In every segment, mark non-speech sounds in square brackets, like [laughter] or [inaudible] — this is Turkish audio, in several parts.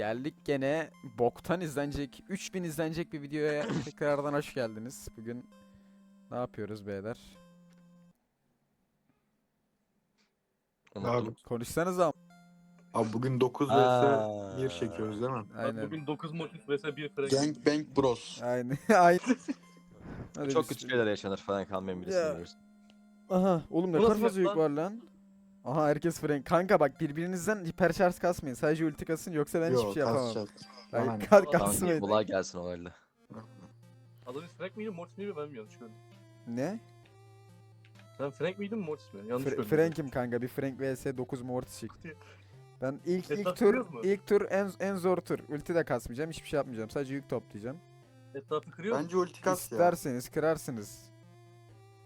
Geldik gene boktan izlenecek, 3000 izlenecek bir videoya [coughs] tekrardan hoş geldiniz. Bugün ne yapıyoruz beyler? Abi, Konuşsanız ama. abi bugün 9 vs Aa. 1 çekiyoruz değil mi? Bak Aynen. bugün 9 motif vs 1 frank. Gang Bang Bros. Aynen. [laughs] Aynen. Hadi Çok biz- küçük şeyler yaşanır falan kalmayın bile Ya. Aha oğlum ne Bu kadar nasıl fazla yük var lan. Aha herkes frank. Kanka bak birbirinizden hiper şarj kasmayın. Sadece ulti kasın yoksa ben hiçbir Yok şey yapamam. Ay, Aynen. ka- Tamam, kasmayın. Kulağa gelsin olayla. Adamın Frank miydi Mortis miydi ben mi yanlış gördüm? Ne? Sen Frank miydin Mortis mi? Yanlış Fr- gördüm. Frank'im kanka bir Frank vs 9 Mortis çıktı. Ben ilk ilk Etraf tur kırıyoruz mu? ilk tur en en zor tur. Ulti de kasmayacağım. Hiçbir şey yapmayacağım. Sadece yük toplayacağım. Etrafı kırıyor mu? Bence ulti kas ya. İsterseniz kırarsınız.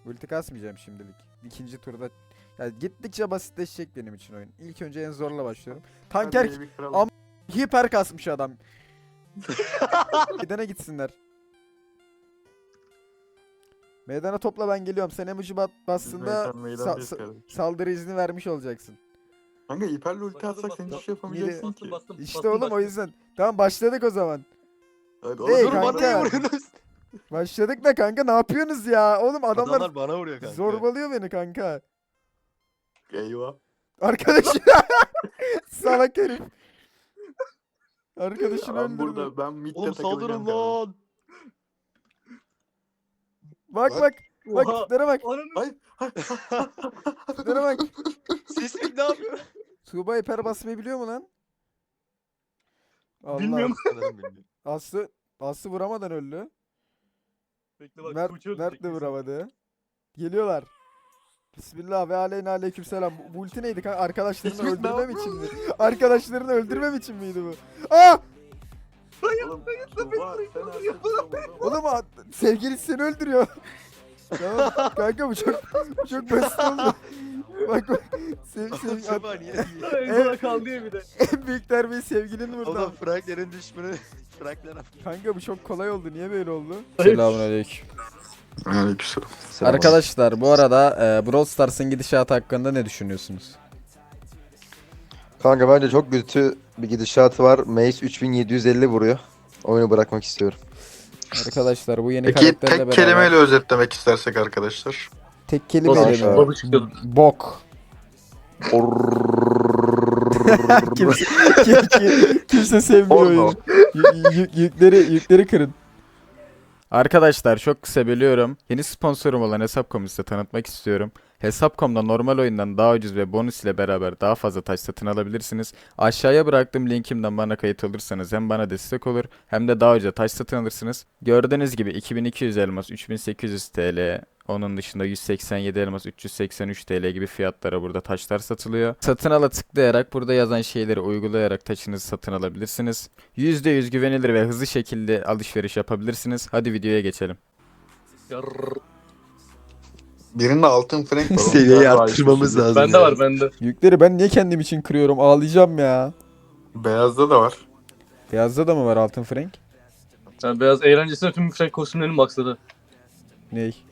Ulti kasmayacağım şimdilik. İkinci turda ya gittikçe basitleşecek benim için oyun. İlk önce en zorla başlıyorum. Tanker Hadi bir kıralım. Am- hiper kasmış adam. [laughs] Gidene gitsinler. Meydana topla ben geliyorum. Sen emoji bat bastığında meydan- meydan sa- değil sa- kardeşim. saldırı izni vermiş olacaksın. Kanka hiperle ulti Bastım, atsak sen bastım, hiçbir şey yapamayacaksın Bastım ki. bastım. İşte bastım, oğlum o bastım. yüzden. Tamam başladık o zaman. Hadi Hey, oğlum, kanka. bana vuruyorsunuz? Başladık da kanka ne yapıyorsunuz ya? Oğlum adamlar, Adamlar bana vuruyor kanka. zorbalıyor beni kanka. Eyvah. Arkadaşım. [laughs] Salak herif. Arkadaşını Ben öldürdü. burada ben midde Oğlum takılacağım saldırın kardeşim. lan. Bak Bak. bak. Bak Oha. tiplere bak. Ananı Hayır. [laughs] Tiplere bak. Ne yapıyor? Tuğba hiper basmayı biliyor mu lan? Allah. Bilmiyorum. Sanırım [laughs] bilmiyorum. Aslı, Aslı vuramadan öldü. Bekle bak. Mert, uçuyoruz, Mert de bekle. vuramadı. Geliyorlar. Bismillah ve aleyna aleyküm selam. Bu, ulti neydi kanka? Arkadaşlarını öldürmem için mi? Arkadaşlarını öldürmem için miydi bu? Aa! Oğlum Tuğba sen artık Oğlum a- sevgilisi seni öldürüyor. [laughs] tamam kanka bu çok bu çok basit oldu. bak bak. Sev, sev, Sabah niye? [laughs] En sona kaldı ya bir de. en büyük darbeyi sevgilinin vurdu. Oğlum Franklerin düşmanı. Frankler Kanka bu çok kolay oldu. Niye böyle oldu? Selamünaleyküm. Aleykümselam. Arkadaşlar bu arada e, Brawl Stars'ın gidişatı hakkında ne düşünüyorsunuz? Kanka bence çok kötü bir gidişatı var. Mace 3750 vuruyor. Oyunu bırakmak istiyorum. Arkadaşlar bu yeni Peki karakterle tek beraber kelimeyle özetlemek istersek arkadaşlar. tek kelimeyle mi? Bok. kimse, kim- kim- kimse sevmiyor Porno. oyunu. Y- y- yükleri, yükleri kırın. Arkadaşlar çok kısa bölüyorum. Yeni sponsorum olan Hesap.com'u size tanıtmak istiyorum. Hesap.com'da normal oyundan daha ucuz ve bonus ile beraber daha fazla taş satın alabilirsiniz. Aşağıya bıraktığım linkimden bana kayıt olursanız hem bana destek olur hem de daha ucuza taş satın alırsınız. Gördüğünüz gibi 2200 elmas 3800 TL onun dışında 187 elmas 383 TL gibi fiyatlara burada taşlar satılıyor. Satın ala tıklayarak burada yazan şeyleri uygulayarak taşınızı satın alabilirsiniz. %100 güvenilir ve hızlı şekilde alışveriş yapabilirsiniz. Hadi videoya geçelim. Birinde altın frank var. [laughs] Seviyeyi arttırmamız IQ'su lazım. Bende var bende. Yükleri ben niye kendim için kırıyorum? Ağlayacağım ya. Beyazda da var. Beyazda da mı var altın frank? Sen beyaz eğlencesine tüm frank kostümlerini maxladı. Ney?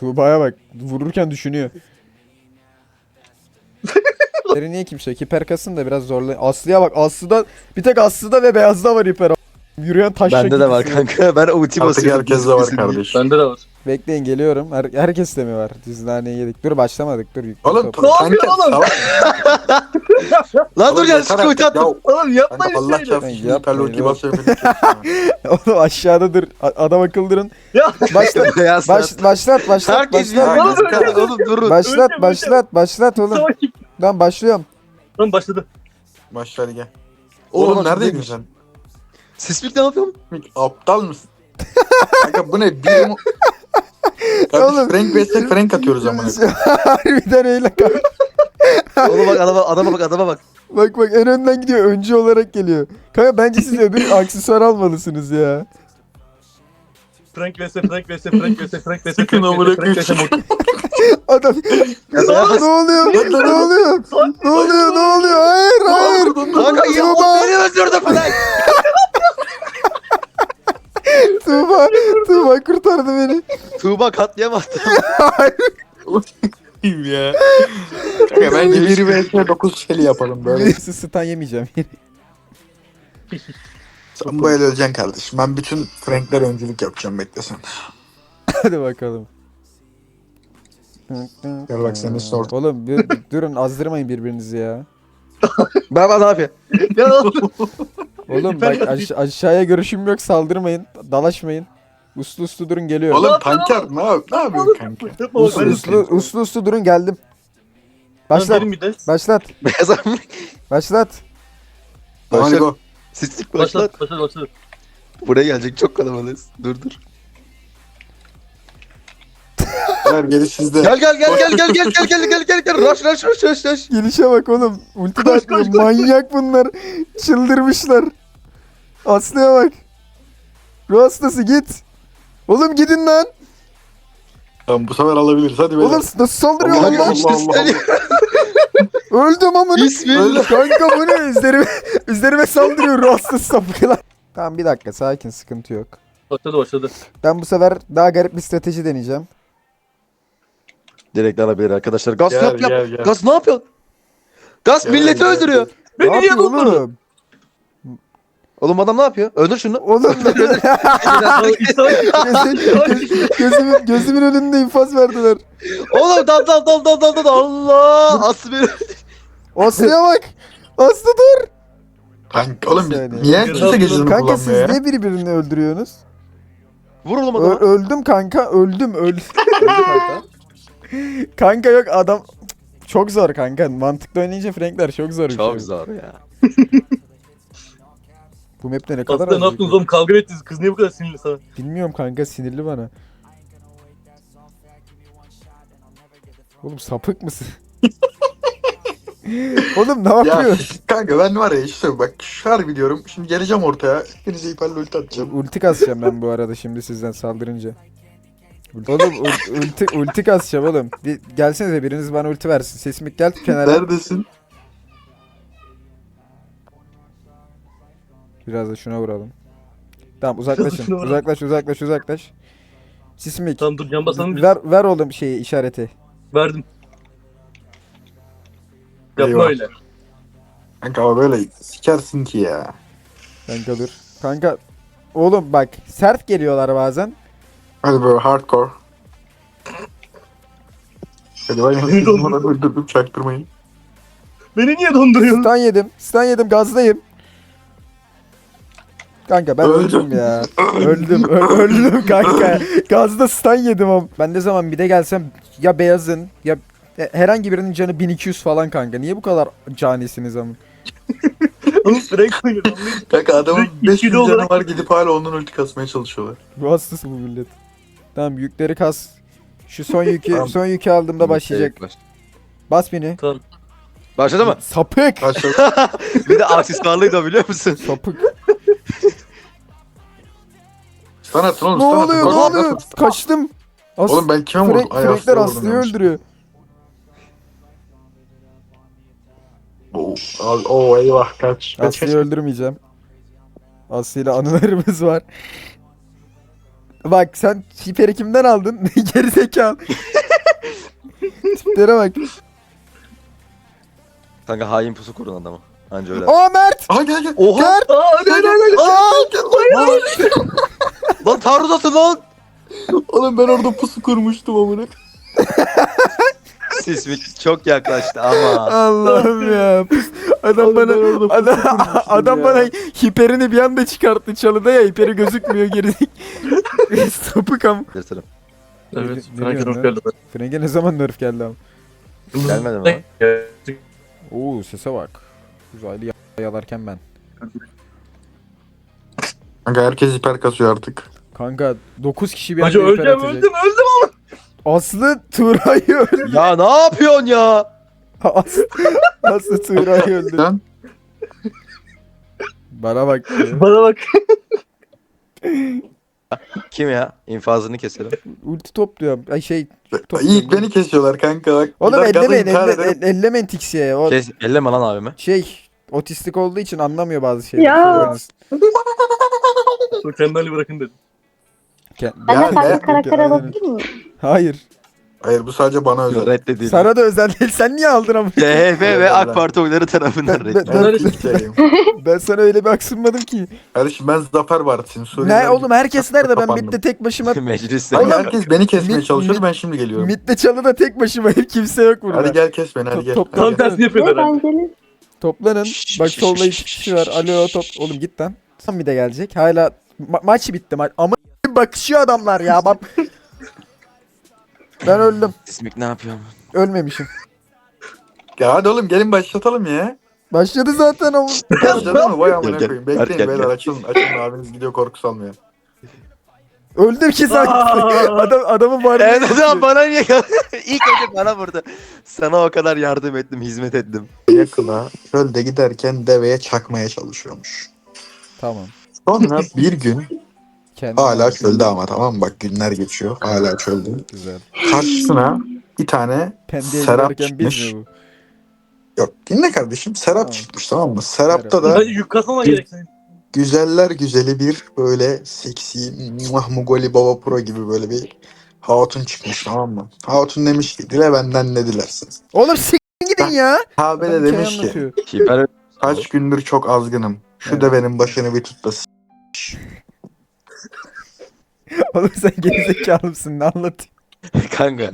Tuğba'ya bak. Vururken düşünüyor. [laughs] Hiper'i niye kimse? Hiper kasın da biraz zorla. Aslı'ya bak. Aslı'da bir tek Aslı'da ve Beyaz'da var hiper. Yürüyen taş Bende de var kanka. Ben ulti Artık basıyorum. herkes de var kardeş. Bende de var. Bekleyin geliyorum. Her herkes de mi var? Naneyi yedik. Dur başlamadık. Dur. Oğlum Ne kanka oğlum? salak. [laughs] Lan dur gel yeter attım. Ya Oğlum yapmayın Kanka Allah şöyle. çarpsın yapmayın oğlum. basıyor beni kesme. [laughs] Oğlum aşağıda dur. A- adam akıllı durun. Ya. Başlat. Beyaz [laughs] Baş, başlat başlat Herkes başlat. Ya, kanka. Oğlum durun. Başlat başlat başlat oğlum. Savaş? Ben başlıyorum. Lan başladı. Başlar gel. Oğlum, Oğlum neredeydin sen? Sismik ne yapıyorum? Aptal mısın? Kanka bu ne? Bir mu... [laughs] Oğlum. Kardeş Frank vs Frank atıyoruz amına koyayım. Harbiden öyle kanka. Oğlum bak adama, adama bak adama bak. Bak bak en önden gidiyor. Öncü olarak geliyor. Kanka bence siz öbür aksesuar almalısınız ya. Frank vs Frank vs Frank vs Frank vs Frank amına vs Frank vs koyayım. Adam ne oluyor? ne oluyor? Ne oluyor? Ne oluyor? Hayır hayır. Kanka ya o beni öldürdü falan. Tuğba. Tuğba kurtardı beni. Tuğba katlayamazdı. Hayır. Ya. Kanka bence 1 vs 9 şeli yapalım böyle. Stun yemeyeceğim. Sen el öleceksin kardeşim. Ben bütün Frankler öncülük yapacağım beklesen. Hadi bakalım. Gel bak üstüne orta. Oğlum bir, durun azdırmayın birbirinizi ya. Ben ne yapayım? Oğlum bak aş- aşağıya görüşüm yok saldırmayın. Dalaşmayın. Uslu uslu durun geliyorum. Oğlum tanker ne, yap ne yapıyorsun kanka? Uslu, uslu, uslu uslu durun geldim. Başlat. Başlat. Benim bir de. Başlat. [laughs] Beyaz abi. Başlat. Go. Sislik başlat. Başlat başlat başlat. Buraya gelecek çok kalabalığız. Dur dur. Ver geri sizde. Gel gel gel gel gel gel gel gel gel gel gel. Rush rush rush rush rush. Gelişe bak oğlum. Ulti Koş, koş. Manyak bunlar. Çıldırmışlar. Aslı'ya bak. Ruh hastası git. Oğlum gidin lan. Tamam bu sefer alabiliriz hadi beyler. Oğlum nasıl saldırıyor Allah lan? Allah. [laughs] Öldüm amına. Bismillah. Kanka bu ne? Üzerime, üzerime saldırıyor ruh hastası sapıklar. Tamam bir dakika sakin sıkıntı yok. Başladı başladı. Ben bu sefer daha garip bir strateji deneyeceğim. Direkt alabilir arkadaşlar. Gaz Gel, yap yap. gel, gel. Gaz ne yapıyorsun? Gaz Gel, milleti gel, öldürüyor. Ne Beni niye yapıyor oğlum? Oğlum adam ne yapıyor? Öldür şunu. Oğlum Gözüm- [laughs] gözümün, gözümün önünde infaz verdiler. Oğlum dal dal dal dal dal dal. Allah. Aslı beni. Aslı'ya bak. Aslı dur. Kanka oğlum niye kimse gecini Kanka siz ya? niye birbirini öldürüyorsunuz? Vur oğlum Ö- adamı. öldüm kanka öldüm öldüm. [laughs] kanka yok adam çok zor kanka. Mantıklı oynayınca Frankler çok zor. şey. Çok zor ya. [laughs] Bu map'te ne kadar Aslında ne yaptınız oğlum kavga ettiniz? Kız niye bu kadar sinirli sana? Bilmiyorum kanka sinirli bana. Oğlum sapık mısın? [laughs] Oğlum ne Ya yapıyorsun? kanka ben var ya işte bak harbi diyorum. Şimdi geleceğim ortaya. Hepinize hiperle ulti atacağım. Ulti kasacağım ben bu arada şimdi sizden saldırınca. Oğlum ul- ulti, ulti kasacağım oğlum. Bir, gelsenize biriniz bana ulti versin. Sesmik gel kenara. Neredesin? Biraz da şuna vuralım. Tamam uzaklaşın. [laughs] Uzaklaş uzaklaş uzaklaş. Sismik. Tamam dur can basalım biz. Ver, ver oğlum şeyi işareti. Verdim. Yapma Eyvah. öyle. Kanka ama böyle sikersin ki ya. Kanka dur. Kanka oğlum bak sert geliyorlar bazen. Hadi böyle hardcore. Hadi ben Beni yine bana öldürdüm çaktırmayın. Beni niye donduruyorsun? Stun yedim. Stun yedim gazdayım. Kanka ben Öldüm. öldüm ya. öldüm. ö- öldüm [laughs] kanka. Gazda stun yedim am. Ben ne zaman bir de gelsem ya beyazın ya e, herhangi birinin canı 1200 falan kanka. Niye bu kadar canisiniz ama? [laughs] Oğlum Frank oynuyor. Kanka adamın Direkt 500 ikili canı olarak- var gidip hala onun ulti kasmaya çalışıyorlar. Bu hastası bu millet. Tamam yükleri kas. Şu son yükü Tamam. son yükü aldığımda başlayacak. Baş- Bas beni. Başladı mı? Sapık. Başladı. [laughs] Bir de aksesuarlıydı o biliyor musun? Sapık. Stun atın oğlum ne stun atın. oluyor? Ne Koş, oluyor? Kaçtım. As Oğlum ben kime vurdum? Frank, Ay, Frankler Aslı'ya vurdum Aslı'yı yanlış. öldürüyor. Oo, al- Oo eyvah kaç. Kaç Aslı'yı kaç. öldürmeyeceğim. Aslı ile anılarımız var. Bak sen hiperi kimden aldın? [laughs] Geri zekalı. [laughs] Tiplere bak. Kanka hain pusu kurun adamı. Anca öyle. Aa Mert! Aha gel gel. Oha! Mert! Aa hadi hadi hadi. Aa! [laughs] Lan taarruz atın lan! Oğlum ben orada pusu kurmuştum amına. Sismik çok yaklaştı ama. Allah'ım ya. Adam Oğlum ben bana orada adam, kurmuştum adam ya. bana hiperini bir anda çıkarttı çalıda ya hiperi gözükmüyor geri. Sapık am. Gösterim. Evet Ne Frank'e diyorsun hoş lan? geldin. Frank'e ne zaman nerf geldi ama. Gelmedi mi lan? Oo sese bak. Uzaylı y- yalarken ben. Kanka herkes hiper kasıyor artık. Kanka 9 kişi bir Hacı anda hiper öleceğim atacak. öldüm öldüm. Aslı Tuğra'yı öldü. Ya ne yapıyorsun ya? Aslı, Aslı Tuğra'yı öldü. Sen Bana bak. ya. Bana bak. Kim ya? İnfazını keselim. Ulti topluyorum. Ay şey. Top ilk beni kesiyorlar kanka bak. Oğlum Gider gaza ellemeyin. Elle, ederim. el- ellemeyin Tixi'ye. O Kes, elleme lan abimi. şey otistik olduğu için anlamıyor bazı şeyleri. Ya. Söylüyorsunuz. Mükemmeli bırakın dedim. Ke- Ben de farklı karakter aynen. alabilir miyim? Hayır. Hayır bu sadece bana özel. Reddedildi. Sana da özel değil. Sen niye aldın ama? CHP ve AK Parti oyları tarafından Ben- reddedildi. ben- Ben Türkiye'yim. [laughs] Ben sana öyle bir aksınmadım ki. Kardeşim ben Zafer Partisi'nin Suriyeliler Ne oğlum herkes nerede? Ben Kapandım. MIT'te tek başıma [laughs] Mecliste. Hayır, herkes beni kesmeye Mit- çalışıyordu mit- ben şimdi geliyorum. MIT'te çalıda tek başımayım. [laughs] Kimse yok burada. Hadi gel kes beni hadi gel. top- Hadi Tam gel. tersini yapıyorlar herhalde. Eğlenceli. Toplanın. Bak solda iki kişi var. Alo top. Oğlum git lan. Tam bir de gelecek. Hala ma- maç bitti. Ma ama [laughs] bakışıyor adamlar ya. Bak. ben öldüm. Sismik ne yapıyor? Ölmemişim. Ya hadi oğlum gelin başlatalım ya. Başladı zaten ama. Başladı mı? Vay amına Gel, gel. koyayım. Bekleyin gel, beyler gel. açılın. Açılın abiniz gidiyor korku salmıyor. Öldüm ki sanki. Adam, adamın var. Evet adam bana niye [laughs] İlk önce bana vurdu. Sana o kadar yardım ettim, hizmet ettim. Yakına çölde giderken deveye çakmaya çalışıyormuş. Tamam. Sonra bir gün Kendim hala çölde ama tamam mı? Bak günler geçiyor. Hala çölde. Güzel. Karşısına bir tane Pendeye Serap giderken çıkmış. bu? yok dinle kardeşim Serap Tamam. çıkmış tamam mı? Serapta Serap. da kasmama gerek senin. Güzeller güzeli bir böyle seksi Mahmugoli Baba Pro gibi böyle bir hatun çıkmış tamam mı? Hatun demiş ki dile benden ne dilersiniz? Oğlum s*** gidin ya. Kabe de hikaye demiş ki. Hiper kaç gündür çok azgınım. Şu Evet. devenin başını bir tut da s- [laughs] Oğlum sen gerizekalı mısın? Ne anlatıyorsun? [laughs] kanka.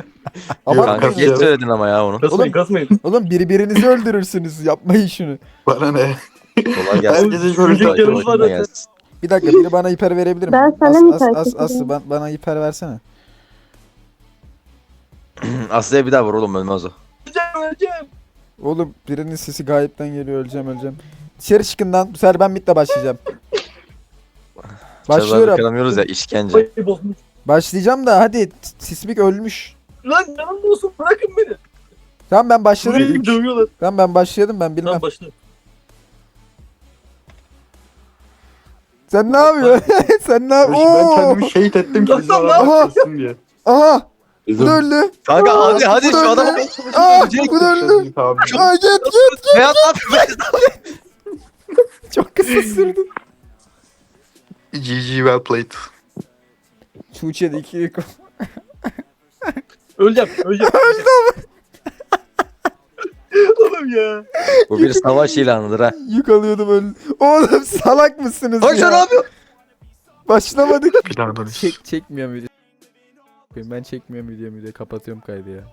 Ama Kanka geç söyledin ama ya onu. Kasmayın Oğlum- kasmayın. Oğlum birbirinizi öldürürsünüz. Yapmayın şunu. bana ne? Kolay gelsin. Herkese şöyle Çocuk takip yanımız var Kolay zaten. gelsin. Bir dakika biri bana hiper verebilir mi? Ben sana As- mı as- takip as- Aslı edeyim? ben, bana hiper versene. [clears throat] Aslı'ya bir daha vur oğlum ölmez o. Öleceğim öleceğim. Oğlum birinin sesi gayipten geliyor. Öleceğim öleceğim. Dışarı çıkın lan. Bu sefer ben mitle başlayacağım. [laughs] Başlıyorum. Başlıyorum. Ya işkence. Bozmuş. Başlayacağım da hadi. Sismik ölmüş. Lan yanımda olsun bırakın beni. Tamam ben başladım. Dövüyorlar. Tamam ben başladım ben bilmem. Lan başla. Sen ne yapıyorsun? [laughs] Sen ne Ben yapıyorsun? kendimi şehit ettim ki bizi lan diye. Aha! Bu da öldü. Kanka Aa, hadi hadi bu da şu adamı öldü. Aa, bu da öldü. Şehit abi. Aa git git. Beyaz at. Çok kısa sürdü. GG well played. Tuğçe de iki Öleceğim öleceğim. Öldü Oğlum ya. Bu bir savaş ilanıdır ha. yük alıyordum öldü. Oğlum salak mısınız Hoş ya? ne yapıyor? Başlamadık. Bir daha. Çek çekmiyorum video. Ben çekmiyorum video video kapatıyorum kaydı ya.